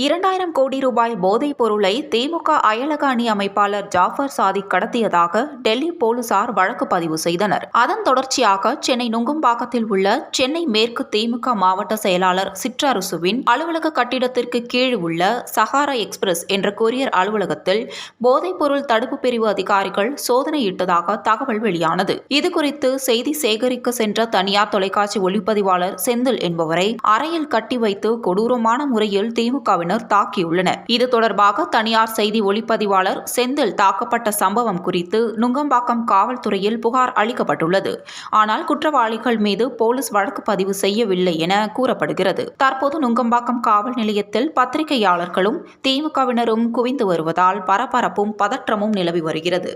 இரண்டாயிரம் கோடி ரூபாய் போதைப் பொருளை திமுக அயலக அணி அமைப்பாளர் ஜாஃபர் சாதிக் கடத்தியதாக டெல்லி போலீசார் வழக்கு பதிவு செய்தனர். அதன் தொடர்ச்சியாக சென்னை நுங்கம்பாக்கத்தில் உள்ள சென்னை மேற்கு திமுக மாவட்ட செயலாளர் சிற்றரசுவின் அலுவலக கட்டிடத்திற்கு கீழ் உள்ள சஹாரா எக்ஸ்பிரஸ் என்ற கொரியர் அலுவலகத்தில் போதைப் பொருள் தடுப்பு பிரிவு அதிகாரிகள் சோதனையிட்டதாக தகவல் வெளியானது. இதுகுறித்து செய்தி சேகரிக்க சென்ற தனியார் தொலைக்காட்சி ஒளிப்பதிவாளர் செந்தில் என்பவரை அறையில் கட்டி வைத்து கொடூரமான முறையில் திமுகவின் திமுகவினர் தாக்கியுள்ளனர். இது தொடர்பாக தனியார் செய்தி ஒளிப்பதிவாளர் செந்தில் தாக்கப்பட்ட சம்பவம் குறித்து நுங்கம்பாக்கம் காவல்துறையில் புகார் அளிக்கப்பட்டுள்ளது. ஆனால் குற்றவாளிகள் மீது போலீஸ் வழக்கு பதிவு செய்யவில்லை என கூறப்படுகிறது. தற்போது நுங்கம்பாக்கம் காவல் நிலையத்தில் பத்திரிகையாளர்களும் திமுகவினரும் குவிந்து வருவதால் பரபரப்பும் பதற்றமும் நிலவி வருகிறது.